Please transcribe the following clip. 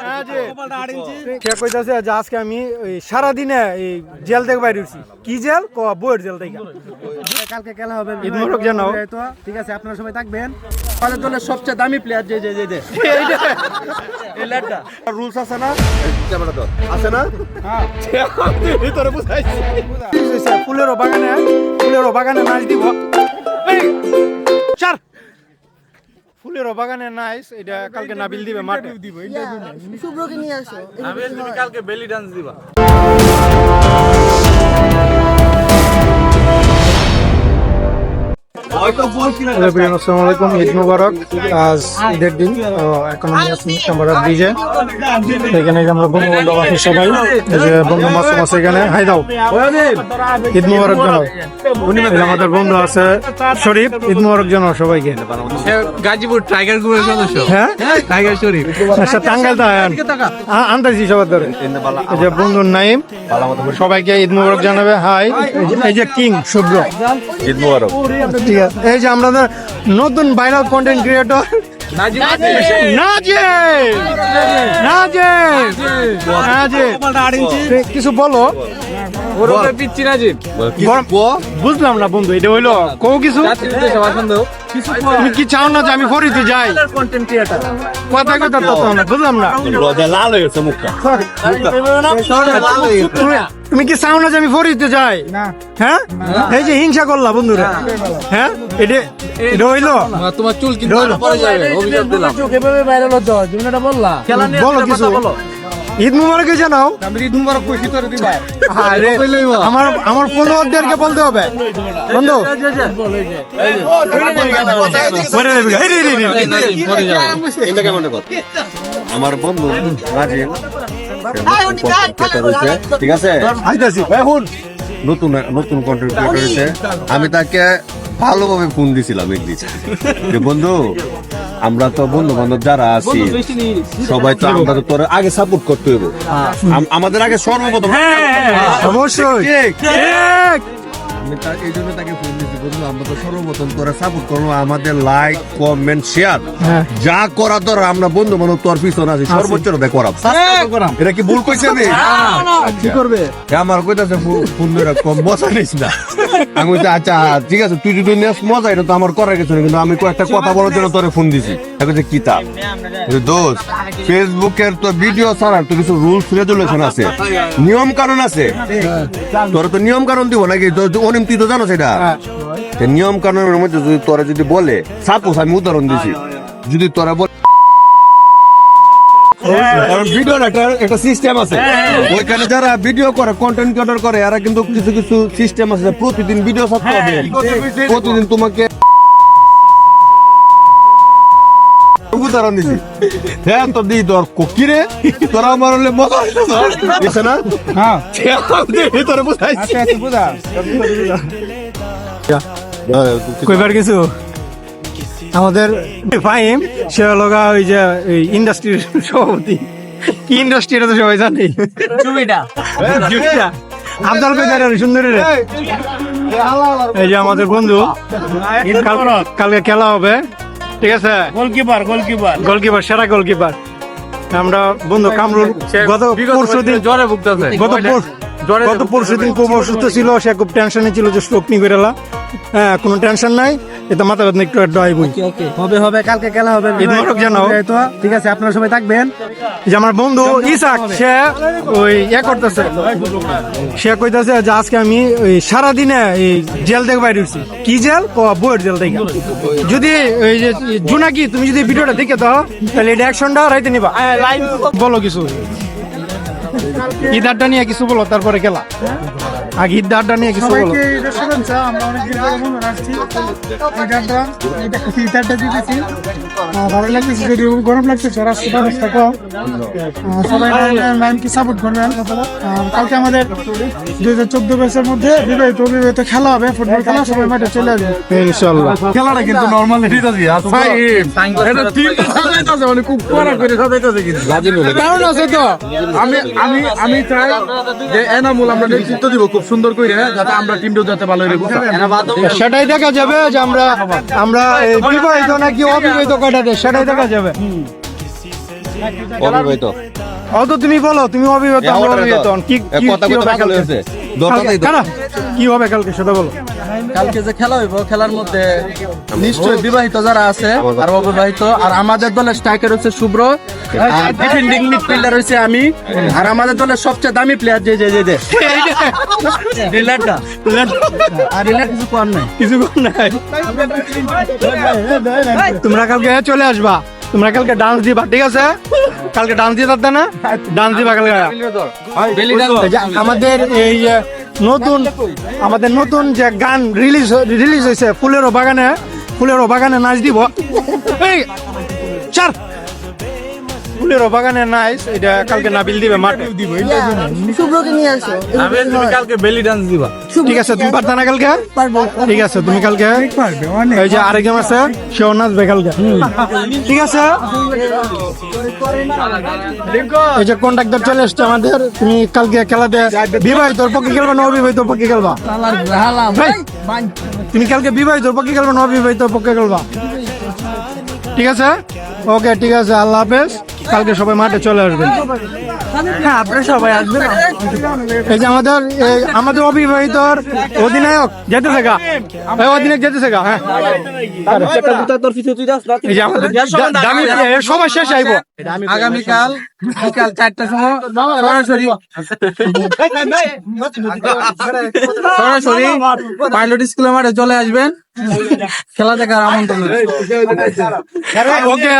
হ্যাঁ সারাদিনে জেল থেকে বাইরে কি জেল ক বইয়ের জেল থেকে কালকে খেলা হবে সবচেয়ে দামি প্লেয়ার যে রুলস আছে না আছে না ভিতরে বুঝাইছি ফুলেরও বাগানে ফুলেরও বাগানে নাচ দিব ফুলেরও বাগানে নাইস এটা কালকে নাবিল দিবে মাঠে। দিব শুভ্রকে নিয়ে আসো। কালকে বেলি ডান্স দিবা। হ্যালো প্রিয় আসসালামু আলাইকুম। ঈদ মুবারক। আজ ঈদের দিন এখন আমি আছি চাম্বারা ব্রিজে। এখানে আমরা বন্ধু বান্ধব আছি সবাই যে বন্ধু মাছ মাছ এখানে। হাই দাও। ঈদ মুবারক জানাও। আমাদের বন্ধু আছে শরীফ। ঈদ মুবারক জানাও সবাইকে। গাজীপুর টাইগার গ্রুপের সদস্য। হ্যাঁ? টাইগার শরীফ। আচ্ছা আয়ান আনতেছি সবার ধরে। এই যে বন্ধু নাইম সবাইকে ঈদ মুবারক জানাবে। হাই। এই যে কিং শুভ্র। ঈদ মোবারক। ঠিক আছে। এই যে আমাদের নতুন ভাইরাল কন্টেন্ট ক্রিয়েটর নাজে নাজে নাজে কিছু বলো। ওরফে পিচ্ছি বল- বুঝলাম না বন্ধু এটা হইল কও কিছু? তুমি কি চাও না যে আমি ফরিতে যাই? কথা কথা তো না বুঝলাম না। লাল হয়ে গেছে মুখটা। তুমি- কি চাও না যে আমি ফরিতে যাই? হ্যাঁ? এই যে হিংসা করলা বন্ধুরা। হ্যাঁ? এটা এটা হইল? তোমার চুল কিন্তু পরে যাবে অভিযোগ দিলাম। বলো। ঈদ মুবারকে জানাও। আমি ঈদ মুবারক কই ভিতরে দিবা। আরে, আমার আমার ফলোয়ারদেরকে বলতে হবে। বন্ধু। বলে দেবে। এই রে, রে, রে, রে। নাজিব পরে যাবে এটা কেমন কথা? আমার বন্ধু রাজীব ঠিক আছে? আইতাছি। এখন নতুন নতুন কন্টেন্ট ক্রিয়েটর আমি তাকে ভালোভাবে ফোন দিছিলাম একদিন বন্ধু আমরা তো বন্ধু বান্ধব যারা আছি সবাই তো আমরা তো তোর আগে সাপোর্ট করতে হইব আমাদের আগে সর্বপ্রথম অবশ্যই ঠিক। ঠিক। আমি এই জন্য তাকে ফোন দিচ্ছি বন্ধু আমরা তো সর্বপ্রথম তোরা সাপোর্ট করব আমাদের লাইক কমেন্ট শেয়ার হ্যাঁ। যা করা তোর আমরা বন্ধু বান্ধব তোর পিছনে আছি সর্বোচ্চ করাম এটা কি ভুল কইছে কি করবে আমার কইতাছে ফো- ফোন ধরে কম মজা নিস না আমি বলছি আচ্ছা ঠিক আছে তুই যদি নেস মজা এটা তো আমার করার কিছু নেই কিন্তু আমি কয়েকটা কথা বলার জন্য তোরে ফোন দিছি। দোষ ফেসবুকের তো ভিডিও ছাড়ার তো কিছু রুলস রেজুলেশন আছে। নিয়ম কানুন আছে। তোর তো নিয়ম কানুন দিব নাকি? অনিম তুই তো জানো সেটা নিয়ম কানুনের মধ্যে যদি তোরা যদি বলে সাপোজ আমি উদাহরণ দিছি যদি তোরা বলে কারণ ভিডিওর একটা একটা সিস্টেম আছে। ওইখানে যারা ভিডিও করে কন্টেন্ট ক্রিয়েটর করে এরা কিন্তু কিছু কিছু সিস্টেম আছে প্রতিদিন ভিডিও ছাড়তে হবে প্রতিদিন তোমাকে উদাহরণ দিছি। হ্যাঁ তো দি তোর কিরে তোরা আমার হলে মজা হইল না? হ্যাঁ। ভিতরে বুঝাইছি কইবার কিছু? আমাদের ফাহিম সে হলো গা ওই যে ইন্ডাস্ট্রির সভাপতি। কি ইন্ডাস্ট্রি এটা তো সবাই জানে। ছবিটা জুটিটা আবদাল কইতারে সুন্দরী রে। এই যে আমাদের বন্ধু কাল- কালকে খেলা হবে ঠিক আছে? Goalkeeper goalkeeper. গোলকিপার সেরা গোলকিপার। আমরা বন্ধু কামরুল গত পরশু দিন জ্বরে ভুগতেছে। গত পর- গত পরশু দিন খুব অসুস্থ ছিল সে খুব টেনশনে ছিল যে স্ট্রোক নিয়ে বেরোলা হ্যাঁ কোনো টেনশন নাই। এটা মাথা ব্যথা একটু একটু আইবই। হবে হবে কালকে খেলা হবে। ঈদ মোবারক জানাও। তো ঠিক আছে আপনারা সবাই থাকবেন। যে আমার বন্ধু ইসাক সে ওই ইয়ে করতেছে। সে কইতাছে যে আজকে আমি ওই সারাদিনে এই জেল থেকে বাইরে উঠছি কি জেল? ও বইয়ের জেল থেকে যদি ওই যে জুনাকি তুমি যদি ভিডিওটা দেখে দাও তাহলে এটা অ্যাকশনটা রাইতে নিবা। বলো কিছু। ঈদ আড্ডা নিয়ে কিছু বলো তারপরে খেলা। আগে ঈদ আড্ডা নিয়ে কিছু বলো। শুভেচ্ছা আমরা অনেক দিন ধরে বন্ধু আসছি এটা এটা ফিল্টারটা দিতেছি। ভালো লাগতেছে যদি গরম কম। আহ, সবাই নাইনকে সাপোর্ট করবেন কালকে আমাদের দুই হাজার চোদ্দ ব্যাচের মধ্যে বিবাহিত অবিবাহিত খেলা হবে ফুটবল খেলা সবাই মাঠে চলে আসবে। ইনশাল্লাহ খেলাটা কিন্তু নর্মাল এটা সাজাইতেছে মানে খুব কড়া করে সাজাইতেছে কিন্তু। কারণ আছে তো আমি আমি আমি চাই যে এনামুল আমরা নেতৃত্ব দিব খুব সুন্দর করে যাতে আমরা টিমটাও যাতে ভালো রেখে সেটাই দেখা যাবে যে আমরা আমরা এই বিবাহিত নাকি অবিবাহিত কয়টাতে সেটাই দেখা যাবে। অবিবাহিত। অত তুমি বলো তুমি অবিবাহিত আমরা অবিবাহিত। কি কথা কথা হয়েছে। কি হবে কালকে সেটা বলো। কালকে যে খেলা হইব খেলার মধ্যে নিশ্চয়ই বিবাহিত যারা আছে আর অবিবাহিত আর আমাদের দলের স্ট্রাইকার হচ্ছে শুভ্র আর ডিফেন্ডিং মিডফিল্ডার হচ্ছে আমি আর আমাদের দলের সবচেয়ে দামি প্লেয়ার যে যে যে যে। আর কিছু কর নাই। কিছু নাই। তোমরা কালকে চলে আসবা। তোমরা কালকে ডান্স দিবা ঠিক আছে? কালকে ডান্স দিয়ে থাকতে না? ডান্স দিবা কালকে। আমাদের এই নতুন আমাদের নতুন যে গান রিলিজ রিলিজ হয়েছে ফুলেরও বাগানে ফুলেরও বাগানে নাচ দিব। এই চার। ফুলেরও বাগানে নাচ এটা কালকে নাবিল দিবে মাঠে। শুভ্রকে নিয়ে আসো। তুমি কালকে বেলি ডান্স দিবা। ঠিক আছে তুমি পারতা না কালকে? পারব। ঠিক আছে তুমি কালকে? পারবে এই যে আরেকজন আছে সেও নাচবে কালকে। ঠিক আছে? এই যে কন্ট্রাক্টর চলে এসছে আমাদের তুমি কালকে খেলাতে বিবাহিতর পক্ষে খেলবা না অবিবাহিত পক্ষে খেলবা? ভাই, তুমি কালকে বিবাহিতর পক্ষে খেলবা না অবিবাহিতর পক্ষে খেলবা? ঠিক আছে? ওকে ঠিক আছে আল্লাহ হাফেজ। কালকে সবাই মাঠে চলে আসবেন। হ্যাঁ আপনারা সবাই আসবেন। এই যে আমাদের এই আমাদের অবিবাহিতর অধিনায়ক গা এই অধিনায়ক যেতেছে গা হ্যাঁ। সবাই শেষ আইবো। আগামীকাল বিকাল চারটার সময় সরাসরি সরাসরি পাইলট স্কুলের মাঠে চলে আসবেন। খেলা দেখার আমন্ত্রণ। ওকে